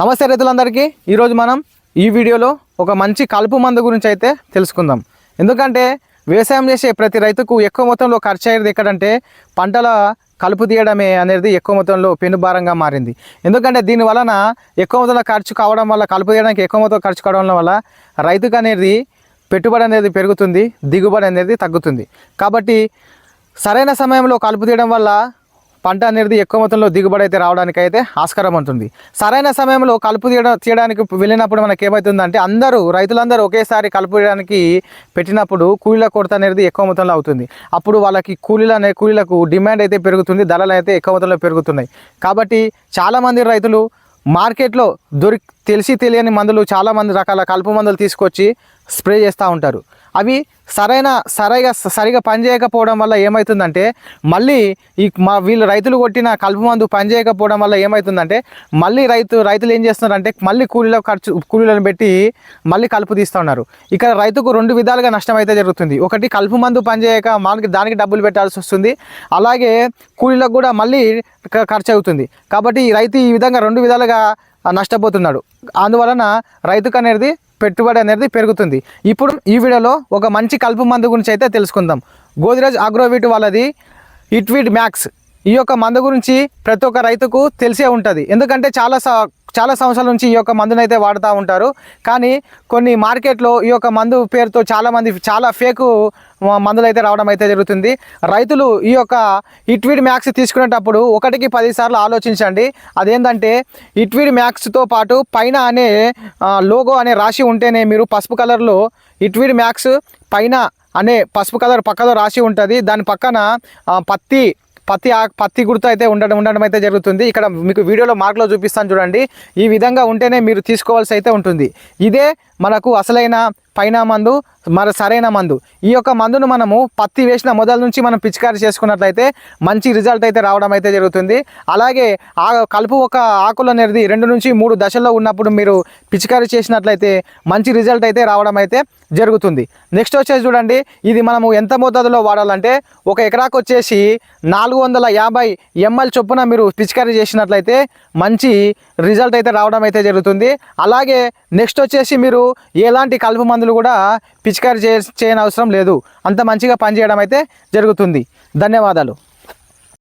నమస్తే రైతులందరికీ. ఈరోజు మనం ఈ వీడియోలో ఒక మంచి కలుపు మందు గురించి అయితే తెలుసుకుందాం. ఎందుకంటే వ్యవసాయం చేసే ప్రతి రైతుకు ఎక్కువ మొత్తంలో ఖర్చు అయ్యేది ఎక్కడంటే పంటల కలుపు తీయడమే అనేది ఎక్కువ మొత్తంలో పెనుభారంగా మారింది. ఎందుకంటే దీని వలన ఎక్కువ మొత్తంలో ఖర్చు కావడం వల్ల కలుపు తీయడానికి ఎక్కువ మొత్తం ఖర్చు కావడం వల్ల రైతుకు అనేది పెట్టుబడి అనేది పెరుగుతుంది దిగుబడి అనేది తగ్గుతుంది. కాబట్టి సరైన సమయంలో కలుపు తీయడం వల్ల పంట అనేది ఎక్కువ మొత్తంలో దిగుబడి అయితే రావడానికి అయితే ఆస్కారం ఉంటుంది. సరైన సమయంలో కలుపు తీయడం తీయడానికి వెళ్ళినప్పుడు మనకి ఏమవుతుందంటే అందరూ రైతులందరూ ఒకేసారి కలుపు తీయడానికి పెట్టినప్పుడు కూలీల కొరత అనేది ఎక్కువ మొత్తంలో అవుతుంది. అప్పుడు వాళ్ళకి కూలీల అనే కూలీలకు డిమాండ్ అయితే పెరుగుతుంది ధరలు అయితే ఎక్కువ మొత్తంలో పెరుగుతున్నాయి. కాబట్టి చాలామంది రైతులు మార్కెట్లో దొరి తెలిసి తెలియని మందులు చాలామంది రకాల కలుపు మందులు తీసుకొచ్చి స్ప్రే చేస్తూ ఉంటారు. అవి సరైన సరిగా సరిగా పనిచేయకపోవడం వల్ల ఏమవుతుందంటే మళ్ళీ ఈ మా వీళ్ళు రైతులు కొట్టిన కలుపు మందు పనిచేయకపోవడం వల్ల ఏమవుతుందంటే మళ్ళీ రైతు రైతులు ఏం చేస్తున్నారంటే మళ్ళీ కూలీల ఖర్చు కూలీలను పెట్టి మళ్ళీ కలుపు తీస్తూ ఉన్నారు. ఇక్కడ రైతుకు రెండు విధాలుగా నష్టం అయితే జరుగుతుంది. ఒకటి కలుపు మందు పనిచేయక మనకి దానికి డబ్బులు పెట్టాల్సి వస్తుంది. అలాగే కూలీలకు కూడా మళ్ళీ ఖర్చు అవుతుంది కాబట్టి ఈ రైతు ఈ విధంగా రెండు విధాలుగా నష్టపోతున్నాడు. అందువలన రైతుకు అనేది పెట్టుబడి అనేది పెరుగుతుంది. ఇప్పుడు ఈ వీడియోలో ఒక మంచి కలుపు మందు గురించి అయితే తెలుసుకుందాం. గోదిరాజ్ అగ్రోవీట్ వాళ్ళది ఇట్వీట్ మ్యాక్స్. ఈ యొక్క మందు గురించి ప్రతి ఒక్క రైతుకు తెలిసే ఉంటుంది. ఎందుకంటే చాలా చాలా సంవత్సరాల నుంచి ఈ యొక్క మందునైతే అయితే వాడుతూ ఉంటారు. కానీ కొన్ని మార్కెట్లో ఈ యొక్క మందు పేరుతో చాలామంది చాలా ఫేకు మందులు అయితే రావడం అయితే జరుగుతుంది. రైతులు ఈ యొక్క ఇట్విడ్ మ్యాక్స్ తీసుకునేటప్పుడు ఒకటికి పది సార్లు ఆలోచించండి. అదేంటంటే ఇట్విడ్ మ్యాక్స్తో పాటు పైన అనే లోగో అనే రాశి ఉంటేనే మీరు పసుపు కలర్లో ఇట్విడ్ మ్యాక్స్ పైన అనే పసుపు కలర్ పక్కలో రాసి ఉంటుంది. దాని పక్కన పత్తి పత్తి ఆ పత్తి గుర్తు అయితే ఉండడం ఉండడం అయితే జరుగుతుంది. ఇక్కడ మీకు వీడియోలో మార్క్లో చూపిస్తాను చూడండి. ఈ విధంగా ఉంటేనే మీరు తీసుకోవాల్సి అయితే ఉంటుంది. ఇదే మనకు అసలైన పైన మందు మరి సరైన మందు. ఈ యొక్క మందును మనము పత్తి వేసిన మొదల నుంచి మనం పిచికారి చేసుకున్నట్లయితే మంచి రిజల్ట్ అయితే రావడం అయితే జరుగుతుంది. అలాగే ఆ కలుపు ఒక ఆకులు అనేది రెండు నుంచి మూడు దశల్లో ఉన్నప్పుడు మీరు పిచికారి చేసినట్లయితే మంచి రిజల్ట్ అయితే రావడం అయితే జరుగుతుంది. నెక్స్ట్ వచ్చేసి చూడండి ఇది మనము ఎంత మోతాదులో వాడాలంటే ఒక ఎకరాకు వచ్చేసి నాలుగు వందల యాభై ఎంఎల్ చొప్పున మీరు పిచికారీ చేసినట్లయితే మంచి రిజల్ట్ అయితే రావడం అయితే జరుగుతుంది. అలాగే నెక్స్ట్ వచ్చేసి మీరు ఎలాంటి కలుపు మందు మందులు కూడా పిచికారి చే చేయని అవసరం లేదు. అంత మంచిగా పనిచేయడం అయితే జరుగుతుంది. ధన్యవాదాలు.